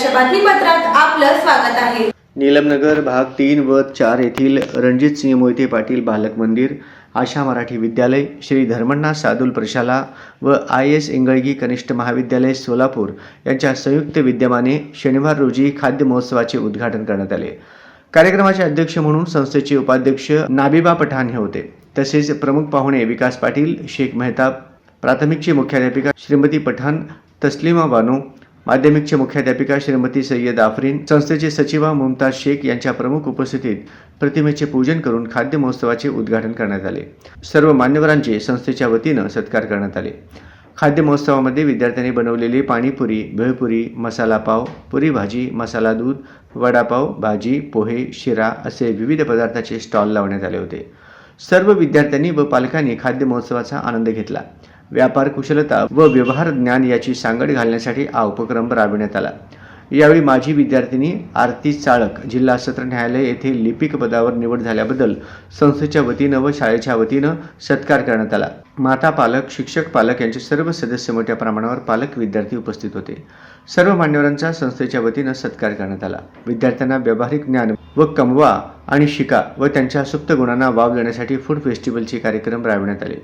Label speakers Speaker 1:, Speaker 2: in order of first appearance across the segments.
Speaker 1: सत्रात आपलं स्वागत आहे.
Speaker 2: नीलमनगर भाग तीन व चार येथील रणजित सिंह मोहिते पाटील बालक मंदिर आशा मराठी विद्यालय श्री धर्मण्णा सादुल प्रशाला व आय एस इंगळगी कनिष्ठ महाविद्यालय सोलापूर यांच्या संयुक्त विद्यमाने शनिवार रोजी खाद्य महोत्सवाचे उद्घाटन करण्यात आले. कार्यक्रमाचे अध्यक्ष म्हणून संस्थेचे उपाध्यक्ष नाबिबा पठाण हे होते. तसेच प्रमुख पाहुणे विकास पाटील शेख मेहताब प्राथमिकची मुख्याध्यापिका श्रीमती पठाण तस्लिमा बानो माध्यमिकचे मुख्याध्यापिका श्रीमती सय्यद आफरीन संस्थेचे सचिवा मुमताज शेख यांच्या प्रमुख उपस्थितीत प्रतिमेचे पूजन करून खाद्य महोत्सवाचे उद्घाटन करण्यात आले. सर्व मान्यवरांचे संस्थेच्या वतीनं सत्कार करण्यात आले. खाद्य महोत्सवामध्ये विद्यार्थ्यांनी बनवलेली पाणीपुरी भेळपुरी मसाला पाव पुरी भाजी मसाला दूध वडापाव भाजी पोहे शिरा असे विविध पदार्थाचे स्टॉल लावण्यात आले होते. सर्व विद्यार्थ्यांनी व पालकांनी खाद्य महोत्सवाचा आनंद घेतला. व्यापार कुशलता व व्यवहार ज्ञान याची सांगड घालण्यासाठी हा उपक्रम राबविण्यात आला. यावेळी माजी विद्यार्थिनी आरती चाळक जिल्हा सत्र न्यायालय येथे लिपिक पदावर निवड झाल्याबद्दल संस्थेच्या वतीनं व शाळेच्या वतीनं सत्कार करण्यात आला. माता पालक शिक्षक पालक यांचे सर्व सदस्य मोठ्या प्रमाणावर पालक विद्यार्थी उपस्थित होते. सर्व मान्यवरांचा संस्थेच्या वतीनं सत्कार करण्यात आला. विद्यार्थ्यांना व्यावहारिक ज्ञान व कमवा आणि शिका व त्यांच्या सुप्त गुणांना वाव देण्यासाठी फूड फेस्टिवलचे कार्यक्रम राबविण्यात आले.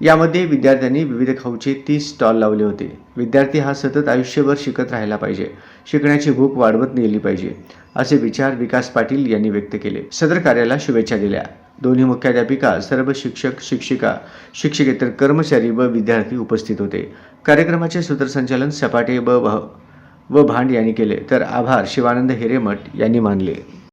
Speaker 2: यामध्ये विद्यार्थ्यांनी विविध खाऊचे तीस स्टॉल लावले होते. विद्यार्थी हा सतत आयुष्यभर शिकत राहिला पाहिजे. शिकण्याची भूक वाढवत नेली पाहिजे असे विचार विकास पाटील यांनी व्यक्त केले. सदर कार्याला शुभेच्छा दिल्या. दोन्ही मुख्याध्यापिका सर्व शिक्षक शिक्षिका शिक्षकेतर कर्मचारी व विद्यार्थी उपस्थित होते. कार्यक्रमाचे सूत्रसंचालन सपाटे व व भांड यांनी केले. तर आभार शिवानंद हिरेमठ यांनी मानले.